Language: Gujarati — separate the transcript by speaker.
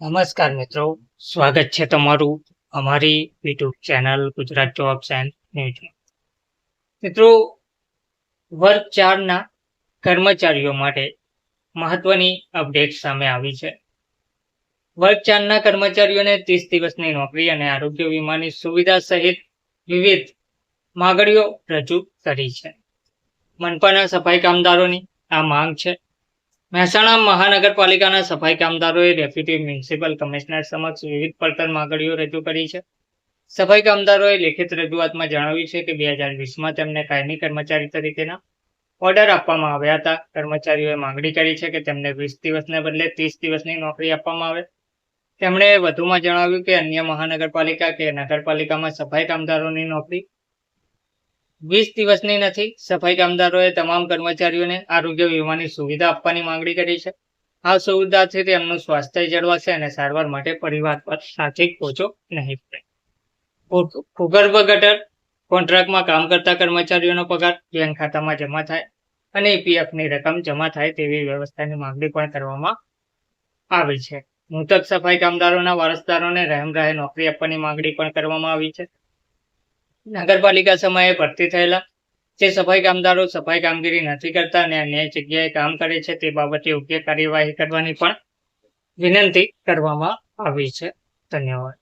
Speaker 1: નમસ્કાર મિત્રો, સ્વાગત છે તમારું અમારી YouTube channel Gujarat jobs and ન્યૂઝમાં મિત્રો, વર્ગ ચારના કર્મચારીઓ માટે મહત્વની અપડેટ સામે આવી છે. વર્ગ ચારના કર્મચારીઓને ત્રીસ દિવસની નોકરી અને આરોગ્ય વીમાની સુવિધા સહિત વિવિધ માગણીઓ રજૂ કરી છે. મનપાના સફાઈ કામદારોની આ માંગ છે. મહેસાણા મહાનગરપાલિકાના સફાઈ કામદારોએ ડેપ્યુટી મ્યુનિસિપલ કમિશનર સમક્ષ વિવિધ પડતર માંગણીઓ રજૂ કરી છે. સફાઈ કામદારોએ લેખિત રજૂઆતમાં જણાવ્યું છે કે બે હજાર વીસમાં તેમને કાયમી કર્મચારી તરીકેના ઓર્ડર આપવામાં આવ્યા હતા. કર્મચારીઓએ માંગણી કરી છે કે તેમને વીસ દિવસને બદલે ત્રીસ દિવસની નોકરી આપવામાં આવે. તેમણે વધુમાં જણાવ્યું કે અન્ય મહાનગરપાલિકા કે નગરપાલિકામાં સફાઈ કામદારોની નોકરી વીસ દિવસની નથી, સફાઈ કામદારોએ તમામ કર્મચારીઓને આરોગ્ય વીમાની સુવિધા આપવાની માંગણી કરી છે. આ સુવિધાથી તેમનું સ્વાસ્થ્ય જળવાશે અને સારવાર માટે પરિવાર પર આર્થિક પહોંચો નહીં પડે. ભૂગર્ભ ગટર કોન્ટ્રાક્ટમાં કામ કરતા કર્મચારીઓનો પગાર બેંક ખાતામાં જમા થાય અને EPF રકમ જમા થાય તેવી વ્યવસ્થાની માંગણી પણ કરવામાં આવી છે. મૃતક સફાઈ કામદારોના વારસદારોને રહેમ રહે નોકરી આપવાની માંગણી પણ કરવામાં આવી છે. નગરપાલિકા સમયે ભરતી થયેલા જે સફાઈ કામદારો સફાઈ કામગીરી નથી કરતા અને અન્ય જગ્યાએ કામ કરે છે તે બાબતે યોગ્ય કાર્યવાહી કરવાની પણ વિનંતી કરવામાં આવી છે. ધન્યવાદ.